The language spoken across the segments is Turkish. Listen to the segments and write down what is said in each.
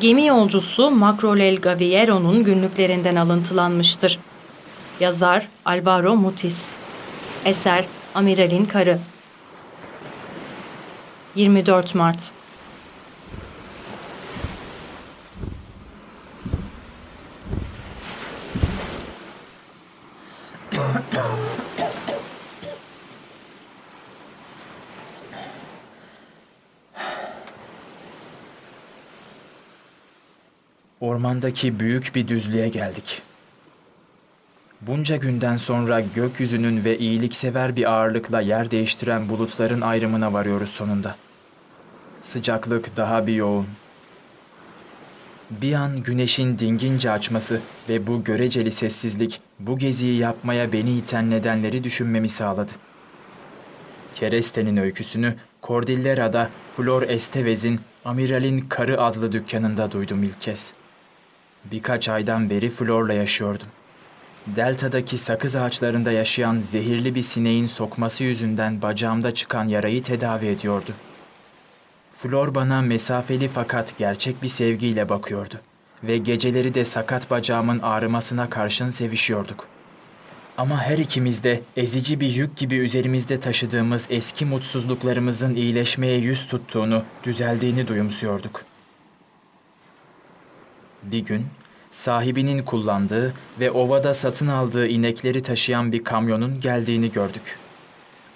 Gemi yolcusu Makrolel Gaviero'nun günlüklerinden alıntılanmıştır. Yazar Alvaro Mutis. Eser Amiralin Karı. 24 Mart Ormandaki büyük bir düzlüğe geldik. Bunca günden sonra gökyüzünün ve iyiliksever bir ağırlıkla yer değiştiren bulutların ayrımına varıyoruz sonunda. Sıcaklık daha bir yoğun. Bir an güneşin dingince açması ve bu göreceli sessizlik bu geziyi yapmaya beni iten nedenleri düşünmemi sağladı. Kereste'nin öyküsünü Cordillera'da Flor Estevez'in Amiral'in Karı adlı dükkanında duydum ilk kez. Birkaç aydan beri Flor'la yaşıyordum. Delta'daki sakız ağaçlarında yaşayan zehirli bir sineğin sokması yüzünden bacağımda çıkan yarayı tedavi ediyordu. Flor bana mesafeli fakat gerçek bir sevgiyle bakıyordu ve geceleri de sakat bacağımın ağrımasına karşın sevişiyorduk. Ama her ikimiz de ezici bir yük gibi üzerimizde taşıdığımız eski mutsuzluklarımızın iyileşmeye yüz tuttuğunu, düzeldiğini duyumsuyorduk. Bir gün sahibinin kullandığı ve ovada satın aldığı inekleri taşıyan bir kamyonun geldiğini gördük.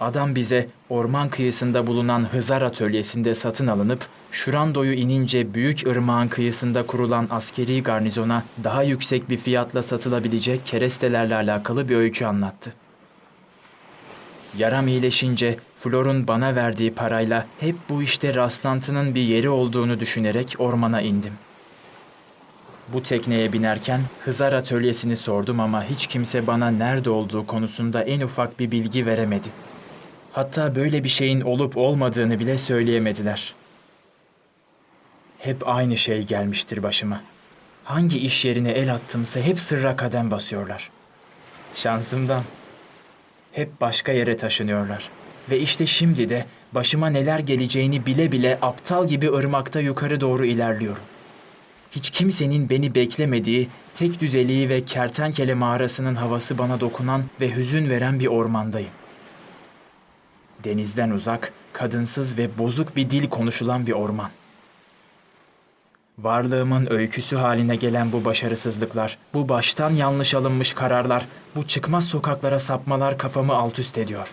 Adam bize orman kıyısında bulunan Hızar atölyesinde satın alınıp Şurando'yu inince büyük ırmağın kıyısında kurulan askeri garnizona daha yüksek bir fiyatla satılabilecek kerestelerle alakalı bir öykü anlattı. Yaram iyileşince Flor'un bana verdiği parayla hep bu işte rastlantının bir yeri olduğunu düşünerek ormana indim. Bu tekneye binerken Hızar atölyesini sordum ama hiç kimse bana nerede olduğu konusunda en ufak bir bilgi veremedi. Hatta böyle bir şeyin olup olmadığını bile söyleyemediler. Hep aynı şey gelmiştir başıma. Hangi iş yerine el attımsa hep sırra kadem basıyorlar. Şansımdan. Hep başka yere taşınıyorlar. Ve işte şimdi de başıma neler geleceğini bile bile aptal gibi ırmakta yukarı doğru ilerliyorum hiç kimsenin beni beklemediği, tek düzeliği ve kertenkele mağarasının havası bana dokunan ve hüzün veren bir ormandayım. Denizden uzak, kadınsız ve bozuk bir dil konuşulan bir orman. Varlığımın öyküsü haline gelen bu başarısızlıklar, bu baştan yanlış alınmış kararlar, bu çıkmaz sokaklara sapmalar kafamı alt üst ediyor.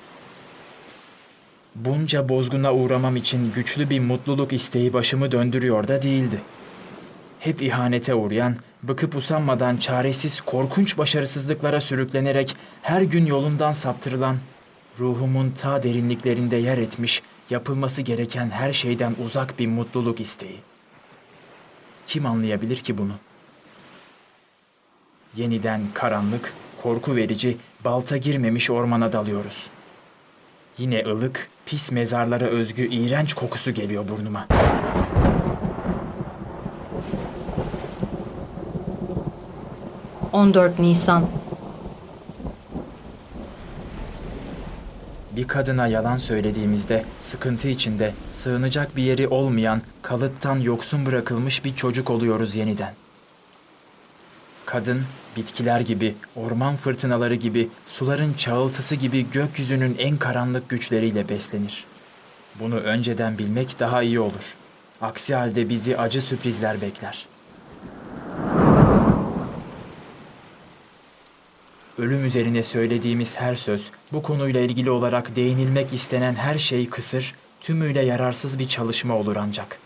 Bunca bozguna uğramam için güçlü bir mutluluk isteği başımı döndürüyor da değildi.'' Hep ihanete uğrayan, bıkıp usanmadan çaresiz korkunç başarısızlıklara sürüklenerek her gün yolundan saptırılan, ruhumun ta derinliklerinde yer etmiş, yapılması gereken her şeyden uzak bir mutluluk isteği. Kim anlayabilir ki bunu? Yeniden karanlık, korku verici, balta girmemiş ormana dalıyoruz. Yine ılık, pis mezarlara özgü iğrenç kokusu geliyor burnuma. 14 Nisan Bir kadına yalan söylediğimizde sıkıntı içinde sığınacak bir yeri olmayan, kalıttan yoksun bırakılmış bir çocuk oluyoruz yeniden. Kadın bitkiler gibi, orman fırtınaları gibi, suların çağıltısı gibi gökyüzünün en karanlık güçleriyle beslenir. Bunu önceden bilmek daha iyi olur. Aksi halde bizi acı sürprizler bekler. Ölüm üzerine söylediğimiz her söz, bu konuyla ilgili olarak değinilmek istenen her şey kısır, tümüyle yararsız bir çalışma olur ancak.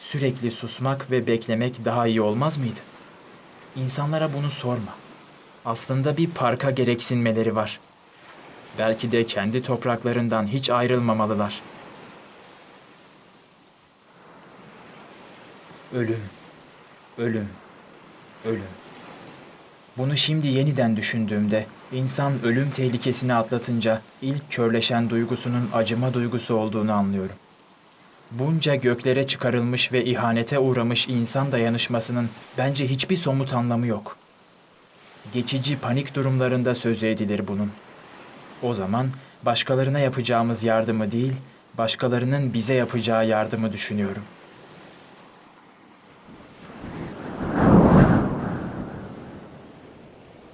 Sürekli susmak ve beklemek daha iyi olmaz mıydı? İnsanlara bunu sorma. Aslında bir parka gereksinmeleri var. Belki de kendi topraklarından hiç ayrılmamalılar. Ölüm, ölüm, ölüm. Bunu şimdi yeniden düşündüğümde insan ölüm tehlikesini atlatınca ilk körleşen duygusunun acıma duygusu olduğunu anlıyorum. Bunca göklere çıkarılmış ve ihanete uğramış insan dayanışmasının bence hiçbir somut anlamı yok. Geçici panik durumlarında sözü edilir bunun. O zaman başkalarına yapacağımız yardımı değil, başkalarının bize yapacağı yardımı düşünüyorum.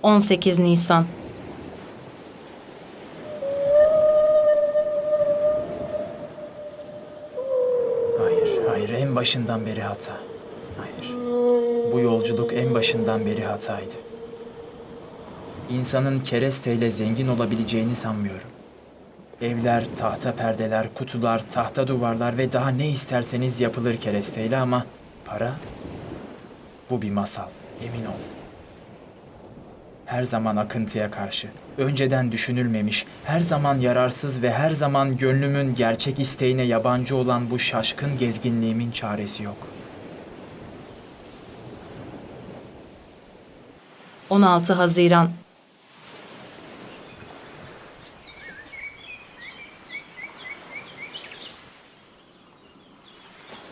18 Nisan Hayır, hayır. En başından beri hata. Hayır. Bu yolculuk en başından beri hataydı. İnsanın keresteyle zengin olabileceğini sanmıyorum. Evler, tahta perdeler, kutular, tahta duvarlar ve daha ne isterseniz yapılır keresteyle ama para? Bu bir masal, emin ol. Her zaman akıntıya karşı, önceden düşünülmemiş, her zaman yararsız ve her zaman gönlümün gerçek isteğine yabancı olan bu şaşkın gezginliğimin çaresi yok. 16 Haziran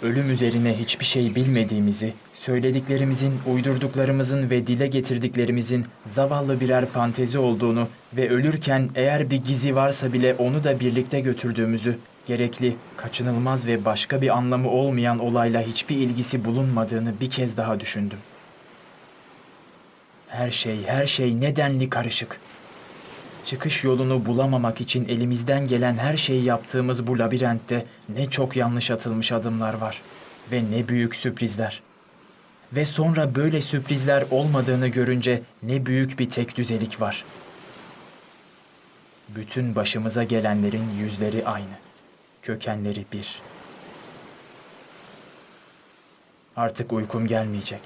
Ölüm üzerine hiçbir şey bilmediğimizi, söylediklerimizin, uydurduklarımızın ve dile getirdiklerimizin zavallı birer fantezi olduğunu ve ölürken eğer bir gizi varsa bile onu da birlikte götürdüğümüzü, gerekli, kaçınılmaz ve başka bir anlamı olmayan olayla hiçbir ilgisi bulunmadığını bir kez daha düşündüm. Her şey, her şey nedenli karışık. Çıkış yolunu bulamamak için elimizden gelen her şeyi yaptığımız bu labirentte ne çok yanlış atılmış adımlar var ve ne büyük sürprizler. Ve sonra böyle sürprizler olmadığını görünce ne büyük bir tek düzelik var. Bütün başımıza gelenlerin yüzleri aynı. Kökenleri bir. Artık uykum gelmeyecek.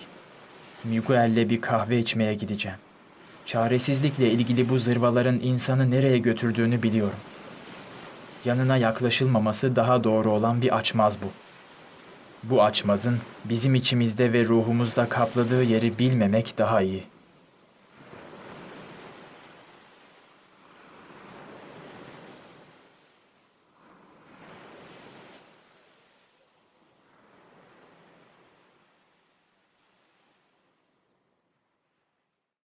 Miguel'le bir kahve içmeye gideceğim. Çaresizlikle ilgili bu zırvaların insanı nereye götürdüğünü biliyorum. Yanına yaklaşılmaması daha doğru olan bir açmaz bu. Bu açmazın bizim içimizde ve ruhumuzda kapladığı yeri bilmemek daha iyi.''